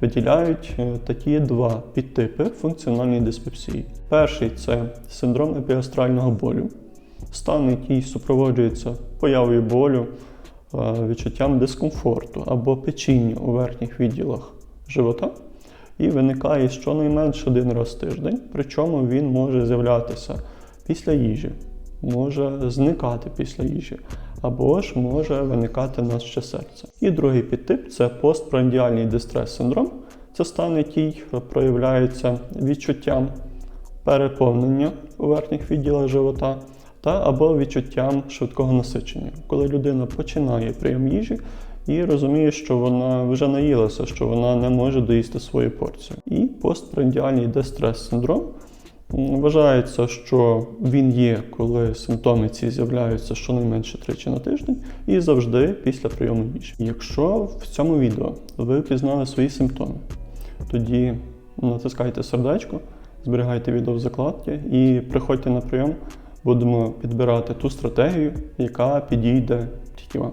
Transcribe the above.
Виділяють е, такі два підтипи функціональної диспепсії. Перший це синдром епіастрального болю, стан, який супроводжується появою болю, е, відчуттям дискомфорту або печіння у верхніх відділах живота. І виникає щонайменше один раз в тиждень, причому він може з'являтися після їжі, може зникати після їжі, або ж може виникати на ще серце. І другий підтип це постпрандіальний дистрес-синдром. Це стан, який проявляється відчуттям переповнення у верхніх відділах живота та або відчуттям швидкого насичення, коли людина починає прийом їжі і розуміє, що вона вже наїлася, що вона не може доїсти свою порцію. І постпрендіальний дистрес-синдром м, вважається, що він є, коли симптоми ці з'являються щонайменше тричі на тиждень і завжди після прийому їжі. Якщо в цьому відео ви впізнали свої симптоми, тоді натискайте сердечко, зберігайте відео в закладці і приходьте на прийом. Будемо підбирати ту стратегію, яка підійде тільки вам.